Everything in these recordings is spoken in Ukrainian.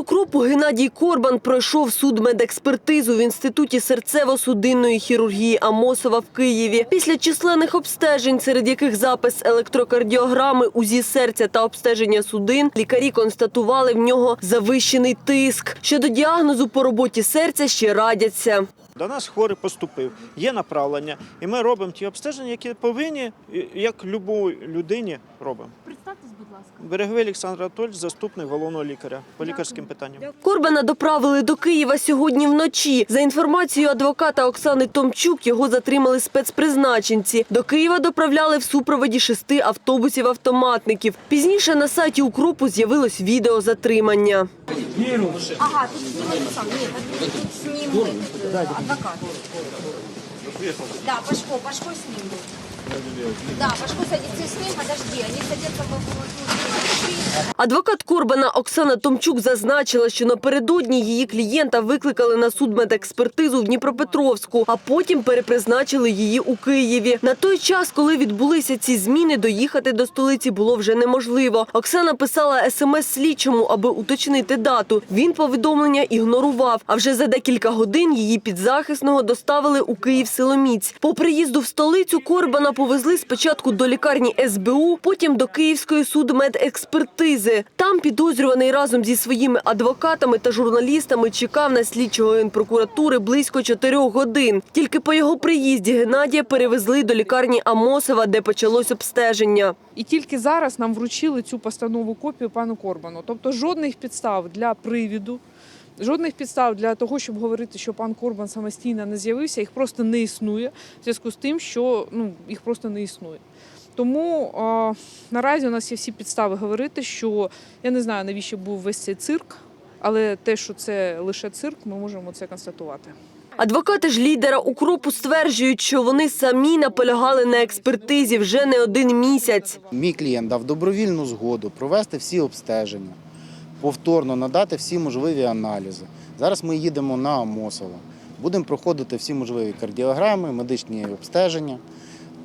укропу Геннадій Корбан пройшов судмедекспертизу в інституті серцево-судинної хірургії Амосова в Києві. Після численних обстежень, серед яких запис електрокардіограми, УЗІ серця та обстеження судин, лікарі констатували в нього завищений тиск. Щодо діагнозу по роботі серця ще радяться. До нас хворий поступив, є направлення, і ми робимо ті обстеження, які повинні, як любої людині робимо. Представтесь, будь ласка. Береговий Олександр Анатольович, заступник головного лікаря по лікарським питанням. Корбана доправили до Києва сьогодні вночі. За інформацією адвоката Оксани Томчук, його затримали спецпризначенці. До Києва доправляли в супроводі шести автобусів-автоматників. Пізніше на сайті укропу з'явилось відео затримання. Ага, тут снимает сам. Нет, это тут снимает э, адвокат. Да, Пашко, Пашко с ним был. Да, Пашко садится с ним, подожди, они садятся в Адвокат Корбана Оксана Томчук зазначила, що напередодні її клієнта викликали на судмедекспертизу в Дніпропетровську, а потім перепризначили її у Києві. На той час, коли відбулися ці зміни, доїхати до столиці було вже неможливо. Оксана писала смс слідчому, аби уточнити дату. Він повідомлення ігнорував. А вже за декілька годин її підзахисного доставили у Київ силоміць. По приїзду в столицю Корбана повезли спочатку до лікарні СБУ, потім до Київської судмедекспертизи. Там підозрюваний разом зі своїми адвокатами та журналістами чекав на слідчого генпрокуратури близько чотирьох годин. Тільки по його приїзді Геннадія перевезли до лікарні Амосова, де почалось обстеження. І тільки зараз нам вручили цю постанову копію пану Корбану. Тобто жодних підстав для привіду, жодних підстав для того, щоб говорити, що пан Корбан самостійно не з'явився, їх просто не існує в зв'язку з тим, що ну, їх просто не існує. Тому е, наразі у нас є всі підстави говорити, що я не знаю, навіщо був весь цей цирк, але те, що це лише цирк, ми можемо це констатувати. Адвокати ж лідера укропу стверджують, що вони самі наполягали на експертизі вже не один місяць. Мій клієнт дав добровільну згоду провести всі обстеження, повторно надати всі можливі аналізи. Зараз ми їдемо на Амосово, будемо проходити всі можливі кардіограми, медичні обстеження.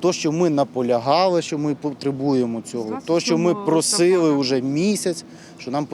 То, що ми наполягали, що ми потребуємо цього, то, що ми просили вже місяць, що нам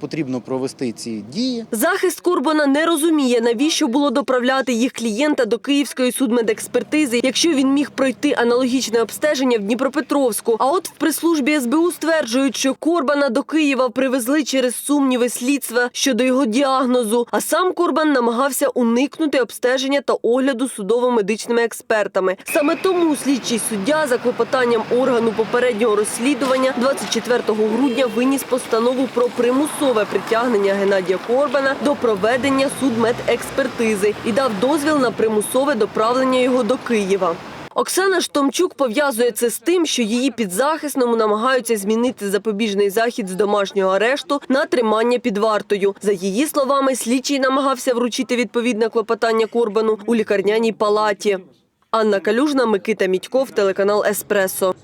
потрібно, провести ці дії. Захист Курбана не розуміє, навіщо було доправляти їх клієнта до Київської судмедекспертизи, якщо він міг пройти аналогічне обстеження в Дніпропетровську. А от в прес-службі СБУ стверджують, що Корбана до Києва привезли через сумніви слідства щодо його діагнозу. А сам Корбан намагався уникнути обстеження та огляду судово-медичними експертами. Саме тому слідчий суддя за клопотанням органу попереднього розслідування 24 грудня виніс постанову про примусове притягнення Геннадія Корбана до проведення судмедекспертизи і дав дозвіл на примусове доправлення його до Києва. Оксана Штомчук пов'язує це з тим, що її підзахисному намагаються змінити запобіжний захід з домашнього арешту на тримання під вартою. За її словами, слідчий намагався вручити відповідне клопотання Корбану у лікарняній палаті. Анна Калюжна, Микита Мітьков, телеканал Еспресо.